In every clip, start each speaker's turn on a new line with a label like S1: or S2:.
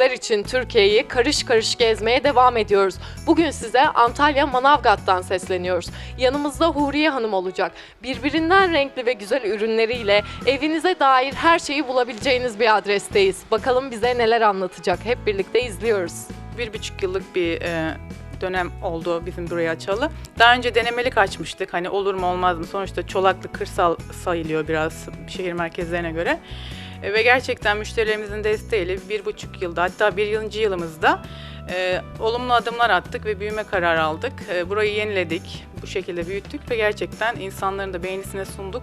S1: için Türkiye'yi karış karış gezmeye devam ediyoruz. Bugün size Antalya Manavgat'tan sesleniyoruz. Yanımızda Huriye Hanım olacak. Birbirinden renkli ve güzel ürünleriyle evinize dair her şeyi bulabileceğiniz bir adresteyiz. Bakalım bize neler anlatacak. Hep birlikte izliyoruz.
S2: bir buçuk yıllık bir e, dönem oldu bizim burayı açalı. Daha önce denemelik açmıştık. Hani olur mu olmaz mı? Sonuçta Çolaklı kırsal sayılıyor biraz şehir merkezlerine göre. E, ve gerçekten müşterilerimizin desteğiyle bir buçuk yılda hatta bir yılıncı yılımızda e, olumlu adımlar attık ve büyüme kararı aldık. E, burayı yeniledik, bu şekilde büyüttük ve gerçekten insanların da beğenisine sunduk.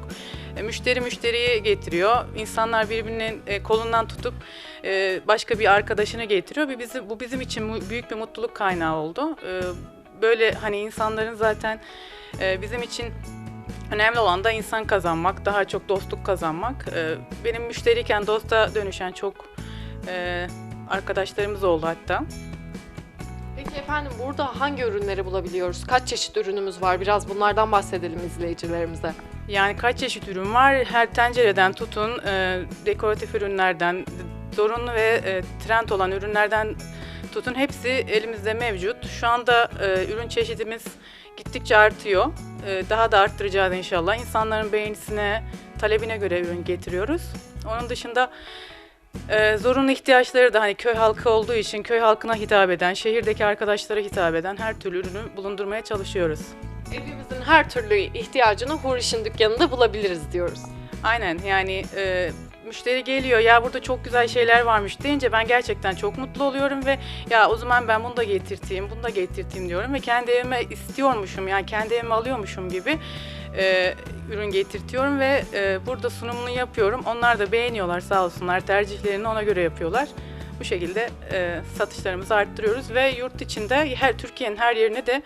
S2: E, müşteri müşteriyi getiriyor. İnsanlar birbirinin e, kolundan tutup e, başka bir arkadaşını getiriyor ve bizi, bu bizim için büyük bir mutluluk kaynağı oldu. E, böyle hani insanların zaten e, bizim için önemli olan da insan kazanmak, daha çok dostluk kazanmak. E, benim müşteriyken dosta dönüşen çok e, arkadaşlarımız oldu hatta.
S1: Peki efendim burada hangi ürünleri bulabiliyoruz? Kaç çeşit ürünümüz var? Biraz bunlardan bahsedelim izleyicilerimize.
S2: Yani kaç çeşit ürün var? Her tencereden tutun, e, dekoratif ürünlerden, zorunlu ve e, trend olan ürünlerden tutun hepsi elimizde mevcut. Şu anda e, ürün çeşidimiz gittikçe artıyor. E, daha da arttıracağız inşallah. İnsanların beğenisine, talebine göre ürün getiriyoruz. Onun dışında e, zorunlu ihtiyaçları da hani köy halkı olduğu için köy halkına hitap eden, şehirdeki arkadaşlara hitap eden her türlü ürünü bulundurmaya çalışıyoruz.
S1: Evimizin her türlü ihtiyacını Huriş'in dükkanında bulabiliriz diyoruz.
S2: Aynen yani e, müşteri geliyor ya burada çok güzel şeyler varmış deyince ben gerçekten çok mutlu oluyorum ve ya o zaman ben bunu da getirteyim, bunu da getirteyim diyorum ve kendi evime istiyormuşum yani kendi evime alıyormuşum gibi e, ürün getirtiyorum ve e, burada sunumunu yapıyorum. Onlar da beğeniyorlar sağ olsunlar tercihlerini ona göre yapıyorlar. Bu şekilde e, satışlarımızı arttırıyoruz ve yurt içinde her Türkiye'nin her yerine de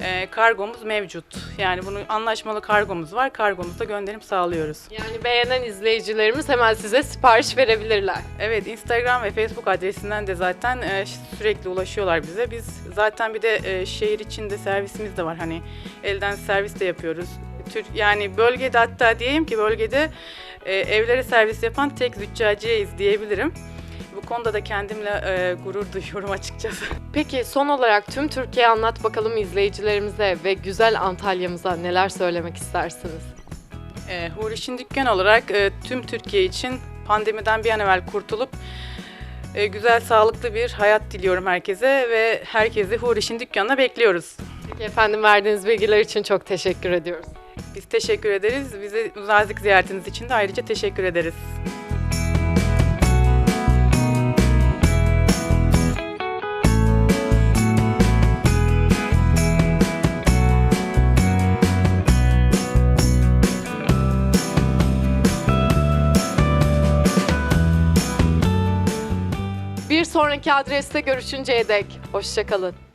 S2: e, kargomuz mevcut. Yani bunu anlaşmalı kargomuz var. Kargomuzda gönderim sağlıyoruz.
S1: Yani beğenen izleyicilerimiz hemen size sipariş verebilirler.
S2: Evet Instagram ve Facebook adresinden de zaten e, sürekli ulaşıyorlar bize. Biz zaten bir de e, şehir içinde servisimiz de var. Hani elden servis de yapıyoruz. Tür, yani bölgede hatta diyeyim ki bölgede e, evlere servis yapan tek züccaciyeyiz diyebilirim. Bu konuda da kendimle e, gurur duyuyorum açıkçası.
S1: Peki son olarak tüm Türkiye anlat bakalım izleyicilerimize ve güzel Antalya'mıza neler söylemek istersiniz?
S2: E, Huriş'in dükkan olarak e, tüm Türkiye için pandemiden bir an evvel kurtulup e, güzel, sağlıklı bir hayat diliyorum herkese ve herkesi Huriş'in dükkanına bekliyoruz.
S1: Peki efendim verdiğiniz bilgiler için çok teşekkür ediyoruz.
S2: Biz teşekkür ederiz. Bize nazik ziyaretiniz için de ayrıca teşekkür ederiz.
S1: Sonraki adreste görüşünceye dek hoşçakalın.